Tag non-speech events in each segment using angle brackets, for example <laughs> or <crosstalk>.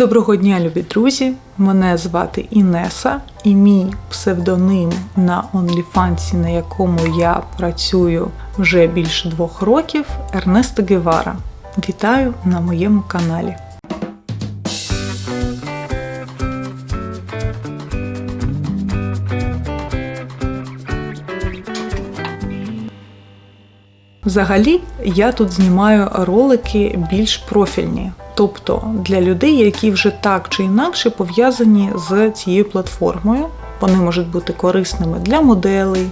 Доброго дня, любі друзі! Мене звати Інеса, і мій псевдоним на OnlyFans, на якому я працюю вже більше двох років, Ернесто Гевара. Вітаю на моєму каналі. Взагалі, я тут знімаю ролики більш профільні, тобто для людей, які вже так чи інакше пов'язані з цією платформою. Вони можуть бути корисними для моделей,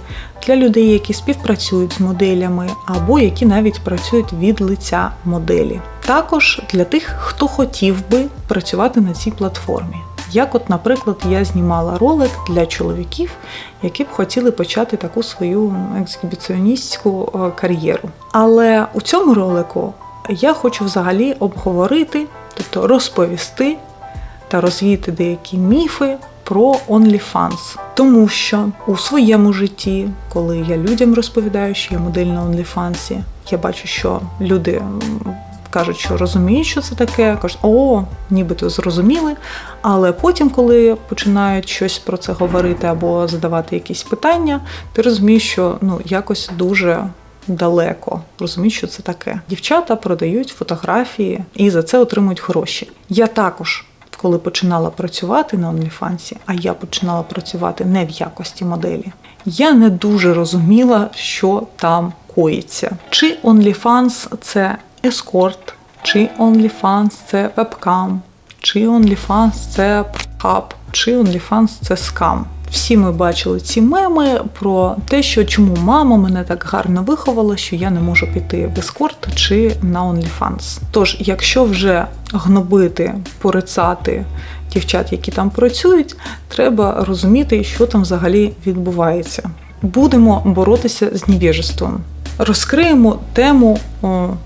для людей, які співпрацюють з моделями, або які навіть працюють від лиця моделі. Також для тих, хто хотів би працювати на цій платформі. Як, от, наприклад, я знімала ролик для чоловіків, які б хотіли почати таку свою ексгібіціоністську е, кар'єру. Але у цьому ролику я хочу взагалі обговорити, тобто розповісти та розвіяти деякі міфи про OnlyFans. Тому що у своєму житті, коли я людям розповідаю, що я модель на OnlyFans, я бачу, що люди кажуть, що розуміють, що це таке, кажуть, о, нібито зрозуміли. Але потім, коли починають щось про це говорити або задавати якісь питання, ти розумієш, що ну якось дуже. Далеко розумієш, що це таке. Дівчата продають фотографії і за це отримують гроші. Я також, коли починала працювати на OnlyFans, а я починала працювати не в якості моделі, я не дуже розуміла, що там коїться. Чи OnlyFans – це ескорт, чи OnlyFans – це вебкам, чи OnlyFans – це хаб, чи OnlyFans – це скам. Всі ми бачили ці меми про те, що чому мама мене так гарно виховала, що я не можу піти в ескорт чи на OnlyFans. Тож, якщо вже гнобити, порицати дівчат, які там працюють, треба розуміти, що там взагалі відбувається. Будемо боротися з невіжеством. Розкриємо тему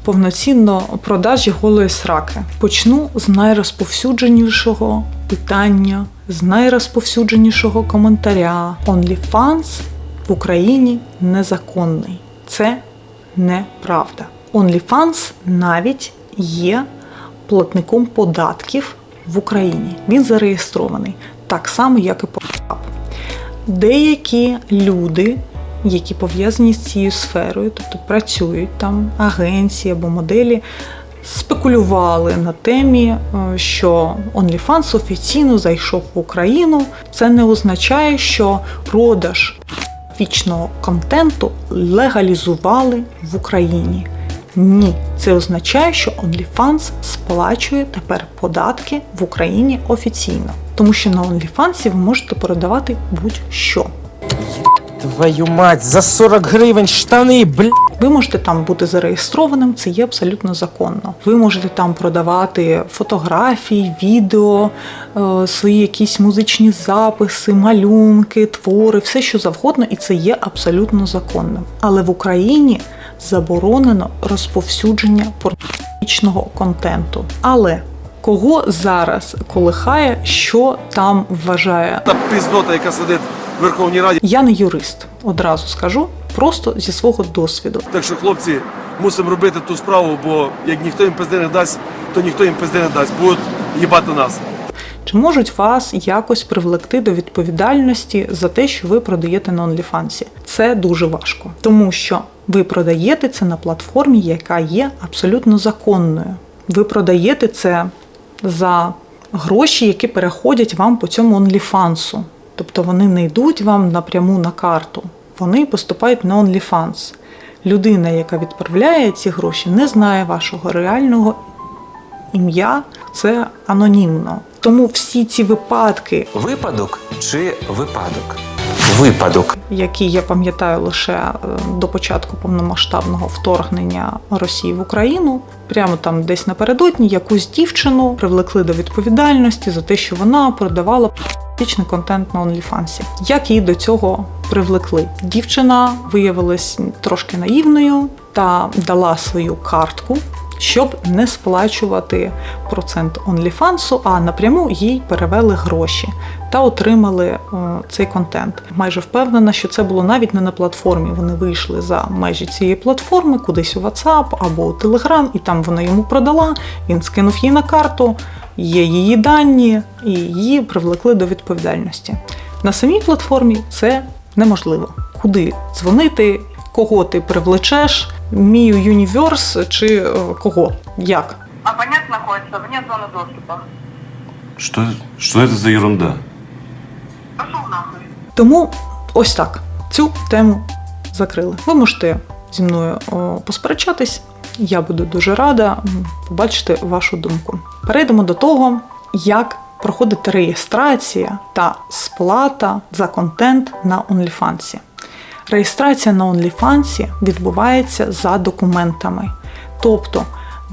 повноцінно продажі голої сраки. Почну з найрозповсюдженішого питання, з найрозповсюдженішого коментаря. OnlyFans в Україні незаконний. Це неправда. OnlyFans навіть є платником податків в Україні. Він зареєстрований так само, як і Pornhub. Деякі люди, які пов'язані з цією сферою, тобто працюють там агенції або моделі, спекулювали на темі, е, що OnlyFans офіційно зайшов в Україну. Це не означає, що продаж вічного контенту легалізували в Україні. Ні, це означає, що OnlyFans сплачує тепер податки в Україні офіційно, тому що на OnlyFans ви можете передавати будь-що. Твою мать, за 40 гривень штани, бля. Ви можете там бути зареєстрованим, це є абсолютно законно. Ви можете там продавати фотографії, відео, е, свої якісь музичні записи, малюнки, твори, все що завгодно, і це є абсолютно законним. Але в Україні заборонено розповсюдження порнографічного контенту. Але кого зараз колихає, що там вважає Та пиздота, яка сидить в Верховній Раді. я не юрист, одразу скажу, просто зі свого досвіду. Так що, хлопці, мусимо робити ту справу, бо як ніхто їм пизди не дасть, то ніхто їм пизди не дасть. Будуть їбати нас. Чи можуть вас якось привлекти до відповідальності за те, що ви продаєте на OnlyFans? Це дуже важко, тому що ви продаєте це на платформі, яка є абсолютно законною. Ви продаєте це за гроші, які переходять вам по цьому OnlyFans. Тобто вони не йдуть вам напряму на карту, вони поступають на OnlyFans. Людина, яка відправляє ці гроші, не знає вашого реального ім'я, це анонімно. Тому всі ці випадки, Випадок чи випадок? Випадок. які я пам'ятаю лише е, до початку повномасштабного вторгнення Росії в Україну, прямо там десь напередодні якусь дівчину привлекли до відповідальності за те, що вона продавала політичний контент на OnlyFans. Як її до цього привлекли? Дівчина виявилась трошки наївною та дала свою картку. Щоб не сплачувати процент OnlyFans, а напряму їй перевели гроші та отримали о, цей контент. Майже впевнена, що це було навіть не на платформі. Вони вийшли за межі цієї платформи, кудись у WhatsApp або у Telegram, і там вона йому продала. Він скинув їй на карту. є її дані, і її привлекли до відповідальності. На самій платформі це неможливо. Куди дзвонити, кого ти привлечеш, Мію Юніверс чи е, кого? Як? Абонент находится вне зоны доступа. Что, что это за ерунда? Нахуй. Тому ось так цю тему закрили. Ви можете зі мною посперечатись. Я буду дуже рада побачити вашу думку. Перейдемо до того, як проходить реєстрація та сплата за контент на OnlyFans. Реєстрація на OnlyFans відбувається за документами. Тобто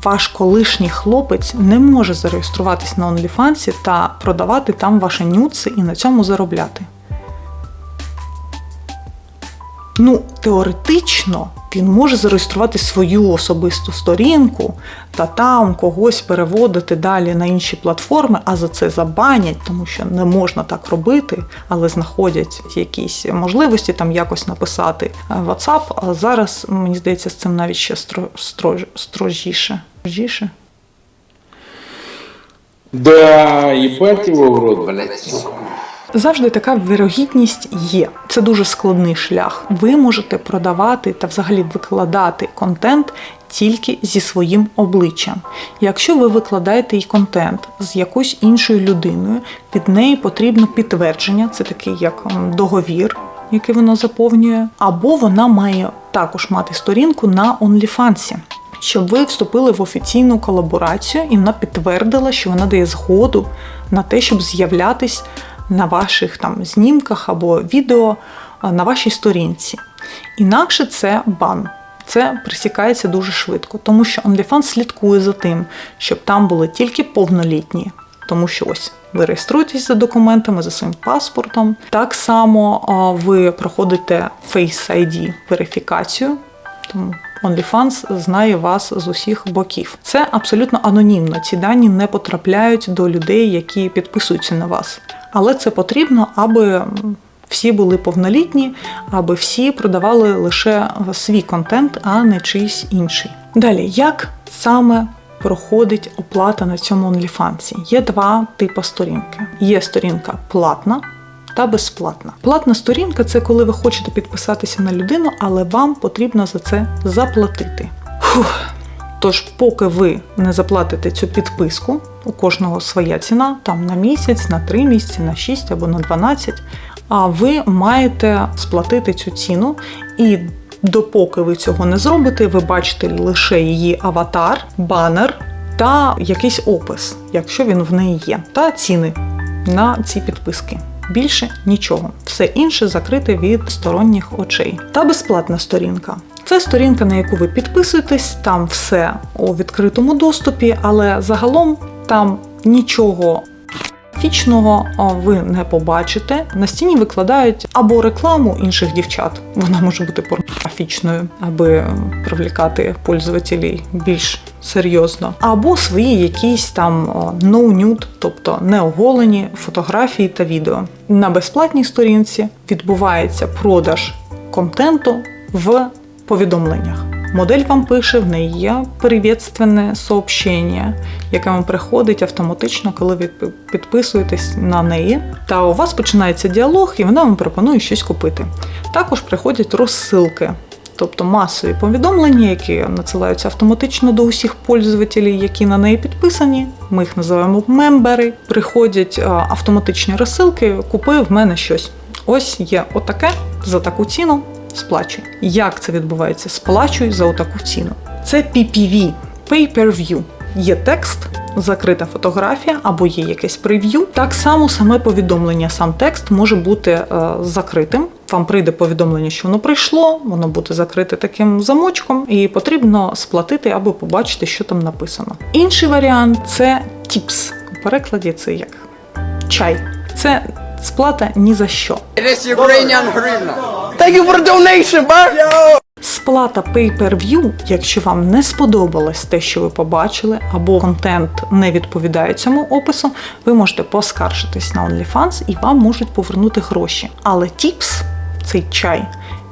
ваш колишній хлопець не може зареєструватись на OnlyFans та продавати там ваші нюци і на цьому заробляти. Ну, теоретично він може зареєструвати свою особисту сторінку та там когось переводити далі на інші платформи, а за це забанять, тому що не можна так робити, але знаходять якісь можливості там якось написати е, WhatsApp. А зараз мені здається, з цим навіть ще стро, строж, строжіше. Строжіше? Да, ебать его в рот, блядь. Завжди така вірогідність є. Це дуже складний шлях. Ви можете продавати та взагалі викладати контент тільки зі своїм обличчям. Якщо ви викладаєте і контент з якоюсь іншою людиною, під неї потрібно підтвердження, це такий як договір. Який воно заповнює, або вона має також мати сторінку на OnlyFans, щоб ви вступили в офіційну колаборацію, і вона підтвердила, що вона дає згоду на те, щоб з'являтись на ваших там знімках або відео на вашій сторінці. Інакше це бан. Це присікається дуже швидко, тому що OnlyFans слідкує за тим, щоб там були тільки повнолітні. Тому що ось ви реєструєтесь за документами, за своїм паспортом. Так само ви проходите Face ID верифікацію, тому OnlyFans знає вас з усіх боків. Це абсолютно анонімно. Ці дані не потрапляють до людей, які підписуються на вас. Але це потрібно, аби всі були повнолітні, аби всі продавали лише свій контент, а не чийсь інший. Далі, як саме проходить оплата на цьому OnlyFans? Є два типи сторінки. Є сторінка платна та безплатна. Платна сторінка це коли ви хочете підписатися на людину, але вам потрібно за це заплатити. Фух. Тож, поки ви не заплатите цю підписку, у кожного своя ціна, там на місяць, на 3 місяці, на 6 або на 12, а ви маєте сплатити цю ціну і. Допоки ви цього не зробите, ви бачите лише її аватар, банер та якийсь опис, якщо він в неї є, та ціни на ці підписки. Більше нічого. Все інше закрите від сторонніх очей. Та безплатна сторінка. Це сторінка, на яку ви підписуєтесь, там все у відкритому доступі, але загалом там нічого Фічного ви не побачите. На стіні викладають або рекламу інших дівчат. Вона може бути порнографічною, аби привлікати пользователів більш серйозно, або свої якісь там no nude, тобто неоголені фотографії та відео. На безплатній сторінці відбувається продаж контенту в повідомленнях. Модель вам пише, в неї є привітственне сообщення, яке вам приходить автоматично, коли ви підписуєтесь на неї. Та у вас починається діалог, і вона вам пропонує щось купити. Також приходять розсилки, тобто масові повідомлення, які надсилаються автоматично до усіх пользователів, які на неї підписані. Ми їх називаємо мембери. Приходять а, автоматичні розсилки, купи в мене щось. Ось є отаке за таку ціну. Сплачуй. Як це відбувається? Сплачуй за отаку ціну. Це PPV Pay Per View. Є текст, закрита фотографія або є якесь прев'ю. Так само саме повідомлення, сам текст може бути е, закритим. Вам прийде повідомлення, що воно прийшло, воно буде закрите таким замочком, і потрібно сплатити або побачити, що там написано. Інший варіант це TIPS. У перекладі це як чай. Це сплата ні за що. Сплата pay-per-view, якщо вам не сподобалось те, що ви побачили, або контент не відповідає цьому опису, ви можете поскаржитись на OnlyFans і вам можуть повернути гроші. Але Tips, цей чай,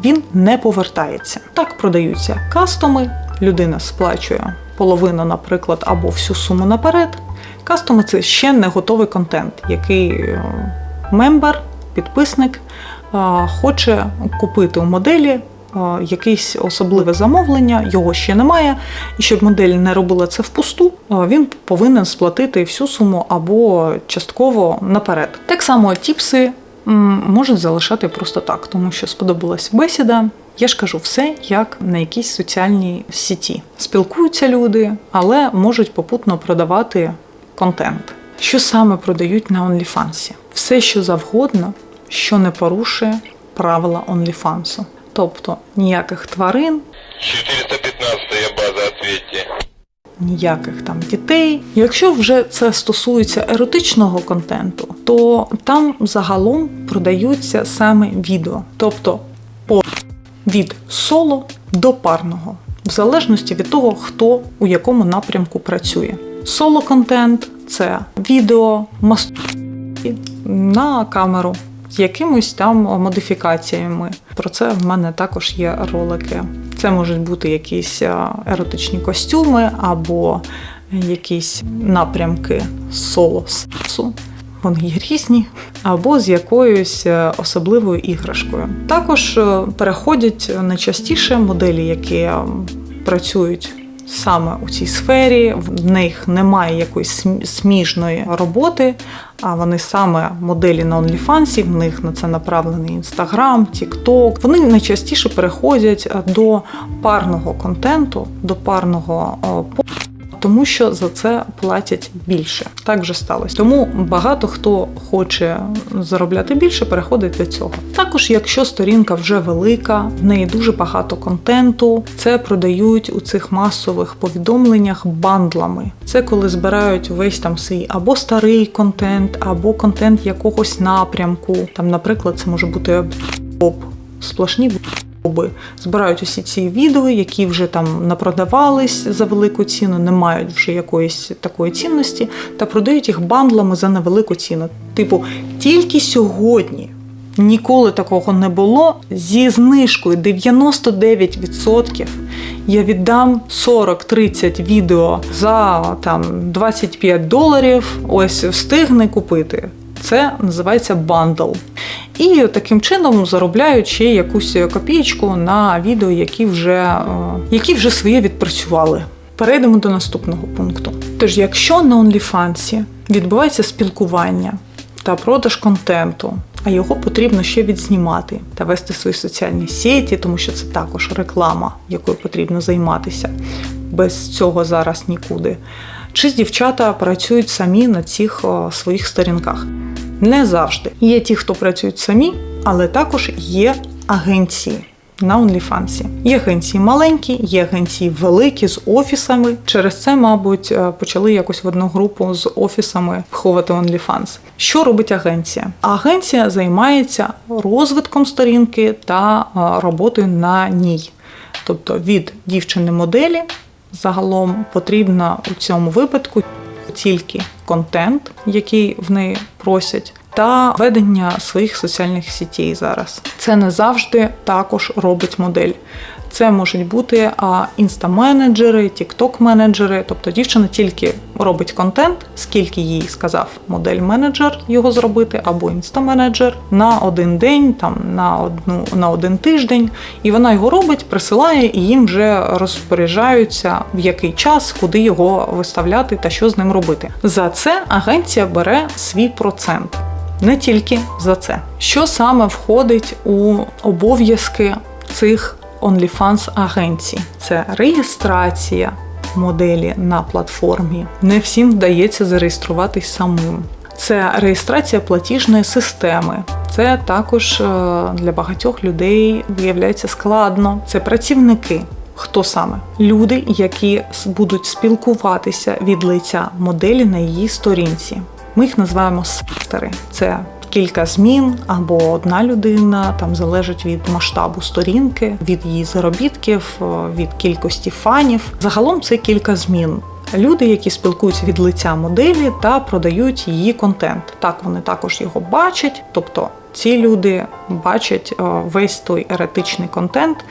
він не повертається. Так продаються кастоми, людина сплачує половину, наприклад, або всю суму наперед. Кастоми це ще не готовий контент, який е, мембер, підписник хоче купити у моделі якесь особливе замовлення, його ще немає. І щоб модель не робила це впусту, е, він повинен сплатити всю суму або частково наперед. Так само тіпси можуть залишати просто так, тому що сподобалась бесіда. Я ж кажу все як на якійсь соціальній сіті. Спілкуються люди, але можуть попутно продавати контент. Що саме продають на OnlyFans? Все, що завгодно, що не порушує правила OnlyFans. Тобто ніяких тварин, 415 база, ответьте. ніяких там дітей. Якщо вже це стосується еротичного контенту, то там загалом продаються саме відео, тобто по від соло до парного, в залежності від того, хто у якому напрямку працює. Соло контент це відео мастурбації на камеру якимось там модифікаціями. Про це в мене також є ролики. Це можуть бути якісь е, еротичні костюми або якісь напрямки соло сексу. Вони є різні, або з якоюсь е, особливою іграшкою. Також е, переходять найчастіше моделі, які е, працюють саме у цій сфері, в них немає якоїсь сміжної роботи, а вони саме моделі на OnlyFans, в них на це направлений Instagram, TikTok. Вони найчастіше переходять е, до парного контенту, до парного посту. по- тому що за це платять більше. Так вже сталося. Тому багато хто хоче заробляти більше, переходить до цього. Також, якщо сторінка вже велика, в неї дуже багато контенту, це продають у цих масових повідомленнях бандлами. Це коли збирають весь там свій або старий контент, або контент якогось напрямку. Там, наприклад, це може бути боб, сплошні збирають усі ці відео, які вже там напродавались за велику ціну, не мають вже якоїсь такої цінності, та продають їх бандлами за невелику ціну. Типу, тільки сьогодні ніколи такого не було. Зі знижкою 99% я віддам 40-30 відео за там 25 доларів. Ось встигне купити. Це називається бандл. І таким чином заробляють ще якусь копієчку на відео, які вже, е, які вже своє відпрацювали. Перейдемо до наступного пункту. Тож, якщо на OnlyFans відбувається спілкування та продаж контенту, а його потрібно ще відзнімати та вести свої соціальні сеті, тому що це також реклама, якою потрібно займатися. Без цього зараз нікуди. Чи дівчата працюють самі на цих своїх сторінках? Не завжди. Є ті, хто працюють самі, але також є агенції на OnlyFans. Є агенції маленькі, є агенції великі з офісами. Через це, мабуть, е, почали якось в одну групу з офісами вховати OnlyFans. Що робить агенція? Агенція займається розвитком сторінки та е, роботою на ній. Тобто від дівчини-моделі загалом потрібна у цьому випадку тільки контент, який в неї просять, та ведення своїх соціальних сітей зараз. Це не завжди також робить модель. Це можуть бути інстаменеджери, тікток-менеджери. Тобто дівчина тільки робить контент, скільки їй сказав модель-менеджер його зробити, або інстаменеджер на один день, там на одну на один тиждень, і вона його робить, присилає, і їм вже розпоряджаються в який час, куди його виставляти та що з ним робити. За це агенція бере свій процент. Не тільки за це. Що саме входить у обов'язки цих OnlyFans агенцій? Це реєстрація моделі на платформі. Не всім вдається зареєструватись самим. Це реєстрація платіжної системи. Це також е, для багатьох людей виявляється складно. Це працівники. Хто саме? Люди, які будуть спілкуватися від лиця моделі на її сторінці. Ми їх називаємо сектори. Це кілька змін або одна людина, там залежить від масштабу сторінки, від її заробітків, е, від кількості фанів. Загалом це кілька змін. Люди, які спілкуються від лиця моделі та продають її контент. Так вони також його бачать, тобто ці люди бачать е, весь той еретичний контент,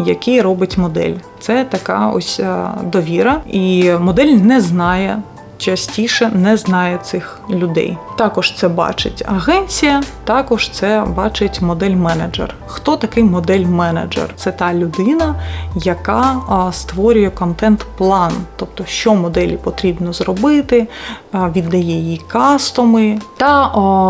який робить модель. Це така ось е, довіра, і модель не знає частіше не знає цих людей. Також це бачить агенція, також це бачить модель-менеджер. Хто такий модель-менеджер? Це та людина, яка створює контент-план, тобто що моделі потрібно зробити, віддає їй кастоми та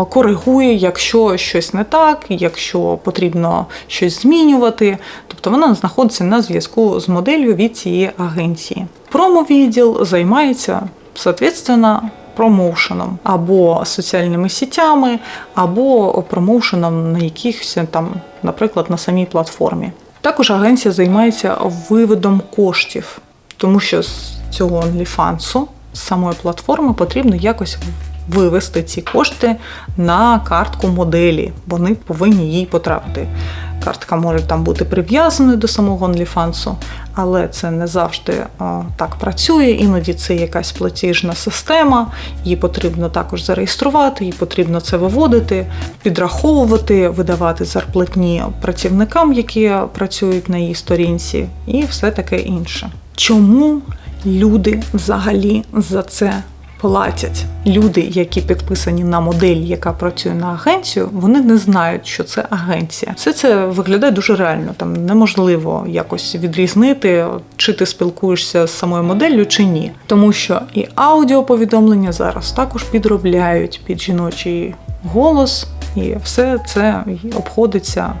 коригує, якщо щось не так, якщо потрібно щось змінювати. Тобто вона знаходиться на зв'язку з моделлю від цієї агенції. Промо-відділ займається соответственно, промоушеном або соціальними сітями, або промоушеном на якихось там, наприклад, на самій платформі. Також агенція займається виводом коштів, тому що з цього OnlyFans, з самої платформи, потрібно якось вивести ці кошти на картку моделі. Вони повинні їй потрапити. Картка може там бути прив'язаною до самого OnlyFans, але це не завжди а, так працює. Іноді це якась платіжна система, її потрібно також зареєструвати, їй потрібно це виводити, підраховувати, видавати зарплатні працівникам, які працюють на її сторінці, і все таке інше. Чому люди взагалі за це платять. Люди, які підписані на модель, яка працює на агенцію, вони не знають, що це агенція. Все це виглядає дуже реально. Там неможливо якось відрізнити, чи ти спілкуєшся з самою моделлю, чи ні. Тому що і аудіоповідомлення зараз також підробляють під жіночий голос, і все це обходиться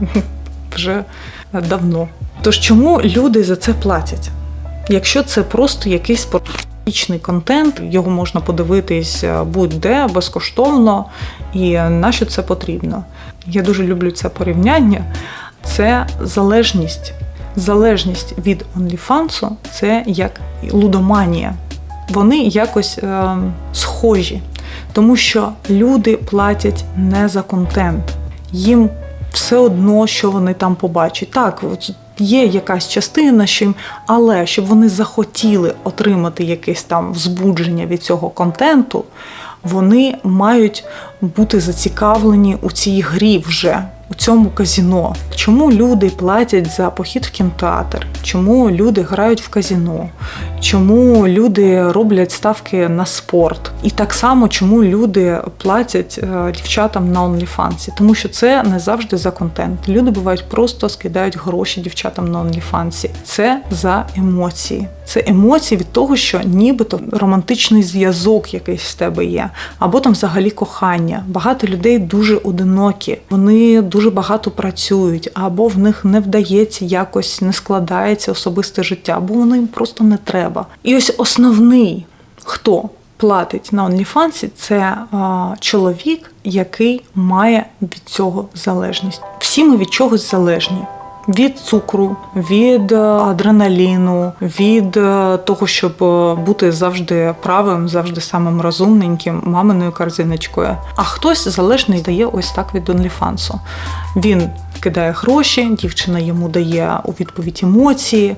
<laughs> вже давно. Тож чому люди за це платять? Якщо це просто якийсь порнографічний контент, його можна подивитись е, будь-де безкоштовно, і на що це потрібно? Я дуже люблю це порівняння. Це залежність. Залежність від OnlyFans – це як лудоманія. Вони якось е, схожі, тому що люди платять не за контент. Їм все одно, що вони там побачать. Так, є якась частина, їм, але щоб вони захотіли отримати якесь там взбудження від цього контенту, вони мають бути зацікавлені у цій грі вже. У цьому казіно. Чому люди платять за похід в кінотеатр? Чому люди грають в казіно? Чому люди роблять ставки на спорт? І так само, чому люди платять е, дівчатам на OnlyFans? Тому що це не завжди за контент. Люди бувають просто скидають гроші дівчатам на OnlyFans. Це за емоції. Це емоції від того, що нібито романтичний зв'язок якийсь в тебе є, або там взагалі кохання. Багато людей дуже одинокі, вони дуже багато працюють, або в них не вдається якось не складається особисте життя, або воно їм просто не треба. І ось основний хто платить на OnlyFans, це а, чоловік, який має від цього залежність. Всі ми від чогось залежні. Від цукру, від е, адреналіну, від е, того, щоб е, бути завжди правим, завжди самим розумненьким, маминою корзиночкою. А хтось залежний дає ось так від OnlyFans. Він кидає гроші, дівчина йому дає у відповідь емоції,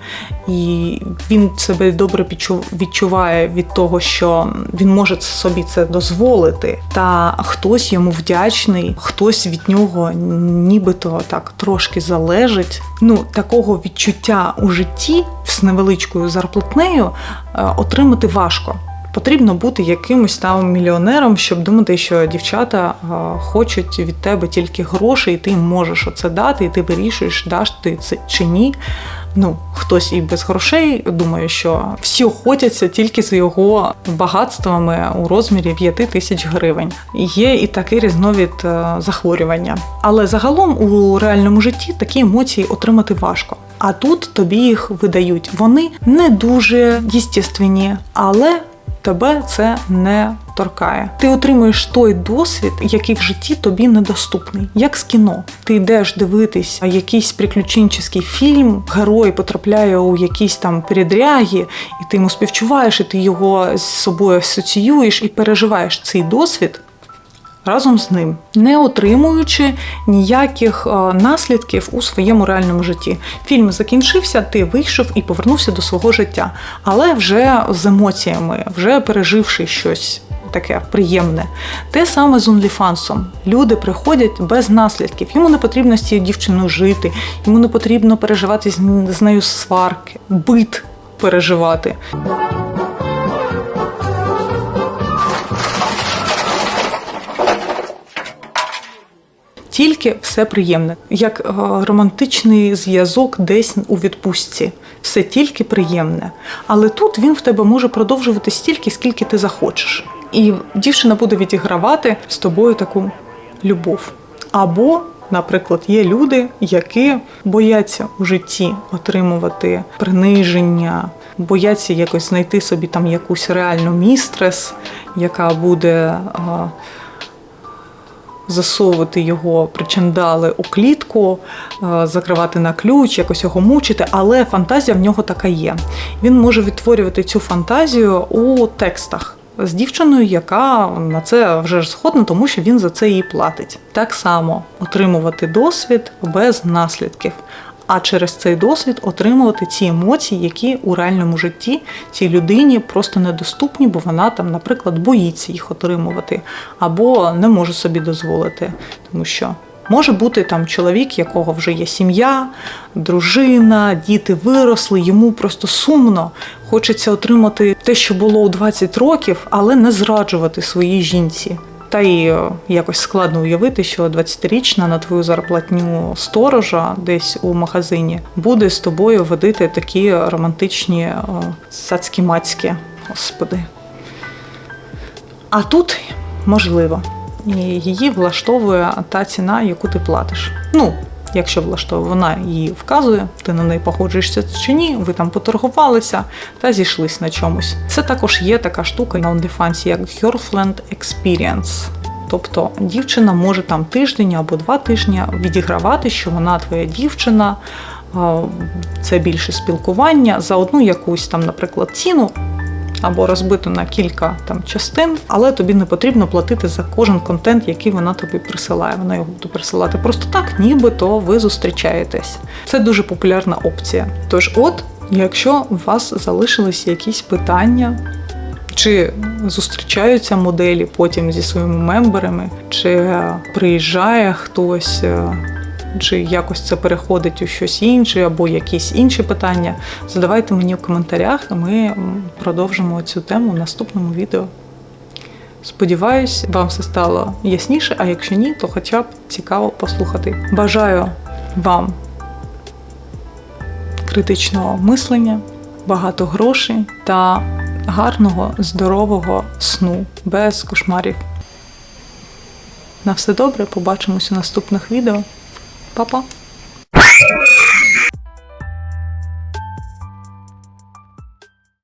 і він себе добре відчуває від того, що він може собі це дозволити. Та хтось йому вдячний, хтось від нього нібито так трошки залежить. Ну, такого відчуття у житті з невеличкою зарплатнею е, отримати важко. Потрібно бути якимось там мільйонером, щоб думати, що дівчата е, хочуть від тебе тільки гроші, і ти можеш оце дати, і ти вирішуєш, даш ти це чи ні. Ну, хтось і без грошей думає, що всі охотяться тільки з його багатствами у розмірі 5 тисяч гривень. Є і такий різновид е, захворювання. Але загалом у реальному житті такі емоції отримати важко. А тут тобі їх видають. Вони не дуже єстественні, але тебе це не торкає. Ти отримуєш той досвід, який в житті тобі недоступний, як з кіно. Ти йдеш дивитись якийсь приключенчий фільм, герой потрапляє у якісь там передряги, і ти йому співчуваєш, і ти його з собою асоціюєш і переживаєш цей досвід. Разом з ним, не отримуючи ніяких е, наслідків у своєму реальному житті. Фільм закінчився, ти вийшов і повернувся до свого життя, але вже з емоціями, вже переживши щось таке приємне. Те саме з OnlyFans. Люди приходять без наслідків. Йому не потрібно з цією дівчиною жити, йому не потрібно переживати з нею сварки, бит переживати. Тільки все приємне, як е, романтичний зв'язок десь у відпустці. Все тільки приємне. Але тут він в тебе може продовжувати стільки, скільки ти захочеш. І дівчина буде відігравати з тобою таку любов. Або, наприклад, є люди, які бояться у житті отримувати приниження, бояться якось знайти собі там якусь реальну містрес, яка буде. Засовувати його причандали у клітку, е, закривати на ключ, якось його мучити, але фантазія в нього така є. Він може відтворювати цю фантазію у текстах. З дівчиною, яка на це вже ж згодна, тому що він за це їй платить. Так само отримувати досвід без наслідків, а через цей досвід отримувати ці емоції, які у реальному житті цій людині просто недоступні, бо вона там, наприклад, боїться їх отримувати або не може собі дозволити, тому що. Може бути там чоловік, якого вже є сім'я, дружина, діти виросли, йому просто сумно. Хочеться отримати те, що було у 20 років, але не зраджувати своїй жінці. Та й е, якось складно уявити, що 20-річна на твою зарплатню сторожа десь у магазині буде з тобою водити такі романтичні е, цацькі-мацькі. Господи. А тут можливо. І її влаштовує та ціна, яку ти платиш. Ну, якщо влаштовує, вона її вказує, ти на неї погоджуєшся чи ні, ви там поторгувалися та зійшлись на чомусь. Це також є така штука на OnlyFans, як Girlfriend Experience. Тобто дівчина може там тиждень або два тижні відігравати, що вона твоя дівчина, це більше спілкування за одну якусь там, наприклад, ціну або розбито на кілька там частин, але тобі не потрібно платити за кожен контент, який вона тобі присилає. Вона його буде присилати просто так, нібито ви зустрічаєтесь. Це дуже популярна опція. Тож, от, якщо у вас залишилися якісь питання. Чи зустрічаються моделі потім зі своїми мемберами, чи приїжджає хтось, е, чи якось це переходить у щось інше, або якісь інші питання, задавайте мені в коментарях, і ми продовжимо цю тему в наступному відео. Сподіваюсь, вам все стало ясніше, а якщо ні, то хоча б цікаво послухати. Бажаю вам критичного мислення, багато грошей та гарного, здорового сну без кошмарів. На все добре, побачимось у наступних відео. Па-па!